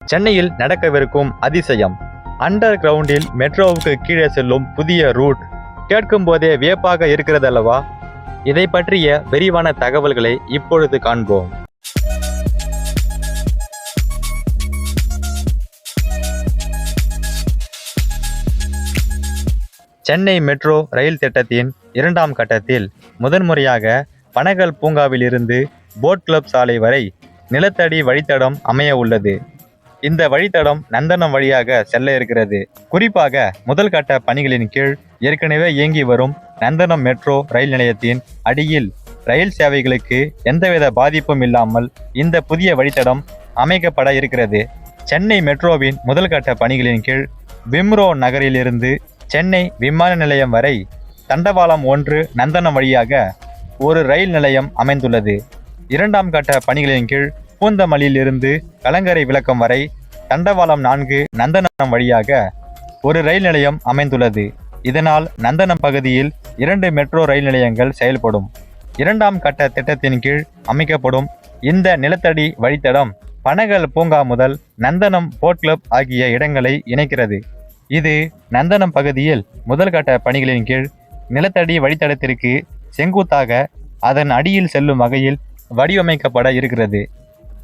சென்னையில் நடக்கவிருக்கும் அதிசயம். அண்டர் கிரவுண்டில் மெட்ரோவுக்கு கீழே செல்லும் புதிய ரூட். கேட்கும் போதே வியப்பாக இருக்கிறதல்லவா? இதை பற்றிய விரிவான தகவல்களை இப்பொழுது காண்போம். சென்னை மெட்ரோ ரயில் திட்டத்தின் இரண்டாம் கட்டத்தில் முதன்முறையாக பனகல் பூங்காவிலிருந்து போட் கிளப் சாலை வரை நிலத்தடி வழித்தடம் அமைய உள்ளது. இந்த வழித்தடம் நந்தனம் வழியாக செல்ல இருக்கிறது. குறிப்பாக முதல் கட்ட பணிகளின் கீழ் ஏற்கனவே இயங்கி வரும் நந்தனம் மெட்ரோ ரயில் நிலையத்தின் அடியில் ரயில் சேவைகளுக்கு எந்தவித பாதிப்பும் இல்லாமல் இந்த புதிய வழித்தடம் அமைக்கப்பட இருக்கிறது. சென்னை மெட்ரோவின் முதல் கட்ட பணிகளின் கீழ் விம்ரோ நகரிலிருந்து சென்னை விமான நிலையம் வரை தண்டவாளம் ஒன்று நந்தனம் வழியாக ஒரு ரயில் நிலையம் அமைந்துள்ளது. இரண்டாம் கட்ட பணிகளின் கீழ் பூந்தமல்லியிலிருந்து கலங்கரை விளக்கம் வரை தண்டவாளம் நான்கு நந்தனம் வழியாக ஒரு ரயில் நிலையம் அமைந்துள்ளது. இதனால் நந்தனம் பகுதியில் இரண்டு மெட்ரோ ரயில் நிலையங்கள் செயல்படும். இரண்டாம் கட்ட திட்டத்தின் கீழ் அமைக்கப்படும் இந்த நிலத்தடி வழித்தடம் பனகல் பூங்கா முதல் நந்தனம் போட் கிளப் ஆகிய இடங்களை இணைக்கிறது. இது நந்தனம் பகுதியில் முதல் கட்ட பணிகளின் கீழ் நிலத்தடி வழித்தடத்திற்கு செங்குத்தாக அதன் அடியில் செல்லும் வகையில் வடிவமைக்கப்பட இருக்கிறது.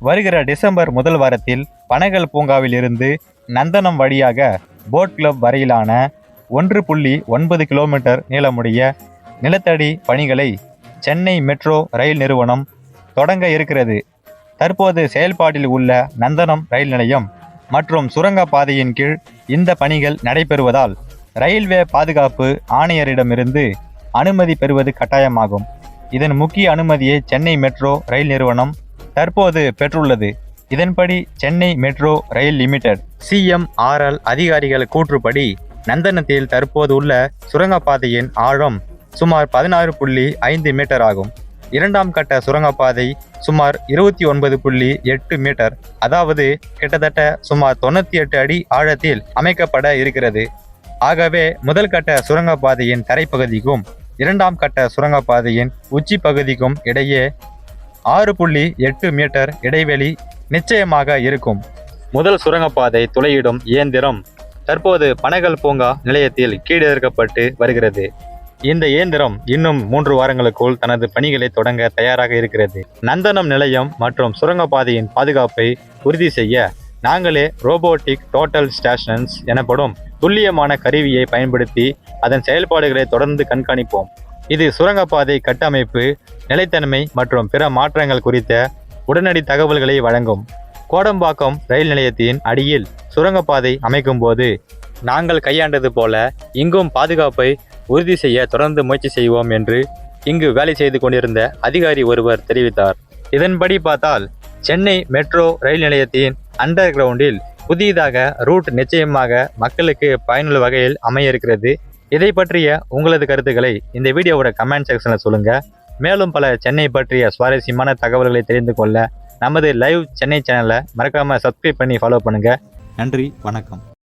வருகிற டிசம்பர் முதல் வாரத்தில் பனகல் பூங்காவில் இருந்து நந்தனம் வழியாக போட் கிளப் வரையிலான ஒன்று புள்ளி ஒன்பது கிலோமீட்டர் நீளமுடைய நிலத்தடி பணிகளை சென்னை மெட்ரோ ரயில் நிறுவனம் தொடங்க இருக்கிறது. தற்போது செயல்பாட்டில் உள்ள நந்தனம் ரயில் நிலையம் மற்றும் சுரங்கப்பாதையின் கீழ் இந்த பணிகள் நடைபெறுவதால் ரயில்வே பாதுகாப்பு ஆணையரிடமிருந்து அனுமதி பெறுவது கட்டாயமாகும். இதன் முக்கிய அனுமதியை சென்னை மெட்ரோ ரயில் நிறுவனம் தற்போது பெற்றுள்ளது. இதன்படி Chennai metro rail limited CMRL அதிகாரிகள் கூற்றுப்படி நந்தனத்தில் தற்போது உள்ள சுரங்கப்பாதையின் ஆழம் சுமார் பதினாறு புள்ளி ஐந்து மீட்டர் ஆகும். இரண்டாம் கட்ட சுரங்கப்பாதை சுமார் இருபத்தி ஒன்பது புள்ளி எட்டு மீட்டர் அதாவது கிட்டத்தட்ட சுமார் தொண்ணூற்றி எட்டு அடி ஆழத்தில் அமைக்கப்பட இருக்கிறது. ஆகவே முதல் கட்ட சுரங்கப்பாதையின் தரைப்பகுதிக்கும் இரண்டாம் கட்ட சுரங்கப்பாதையின் உச்சி பகுதிக்கும் இடையே ஆறு புள்ளி எட்டு மீட்டர் இடைவெளி நிச்சயமாக இருக்கும். முதல் சுரங்கப்பாதை துளையிடும் இயந்திரம். தற்போது பனகல் பூங்கா நிலையத்தில் கீழிறக்கப்பட்டு வருகிறது. இந்த இயந்திரம் இன்னும் மூன்று வாரங்களுக்குள் தனது பணிகளை தொடங்க தயாராக இருக்கிறது. நந்தனம் நிலையம் மற்றும் சுரங்கப்பாதையின் பாதுகாப்பை உறுதி செய்ய நாங்களே ரோபோட்டிக் டோட்டல் ஸ்டேஷன்ஸ் எனப்படும் துல்லியமான கருவியை பயன்படுத்தி அதன் செயல்பாடுகளை தொடர்ந்து கண்காணிப்போம். இது சுரங்கப்பாதை கட்டமைப்பு நிலைத்தன்மை மற்றும் பிற மாற்றங்கள் குறித்த உடனடி தகவல்களை வழங்கும் கோடம்பாக்கம் ரயில் நிலையத்தின் அடியில் சுரங்கப்பாதை அமைக்கும் போது நாங்கள் கையாண்டது போல இங்கும் பாதுகாப்பை உறுதி செய்ய தொடர்ந்து முயற்சி செய்வோம் என்று இங்கு வேலை செய்து கொண்டிருந்த அதிகாரி ஒருவர் தெரிவித்தார். இதன்படி பார்த்தால் சென்னை மெட்ரோ ரயில் நிலையத்தின் அண்டர் கிரவுண்டில் புதியதாக ரூட் நிச்சயமாக மக்களுக்கு பயனுள்ள வகையில் அமைய இருக்கிறது இதை பற்றிய உங்களது கருத்துக்களை இந்த வீடியோவோட கமெண்ட் செக்ஷனில் சொல்லுங்கள் மேலும் பல சென்னை பற்றிய சுவாரஸ்யமான தகவல்களை தெரிந்து கொள்ள நமது லைவ் சென்னை சேனலை மறக்காமல் சப்ஸ்கிரைப் பண்ணி ஃபாலோ பண்ணுங்கள் நன்றி வணக்கம்.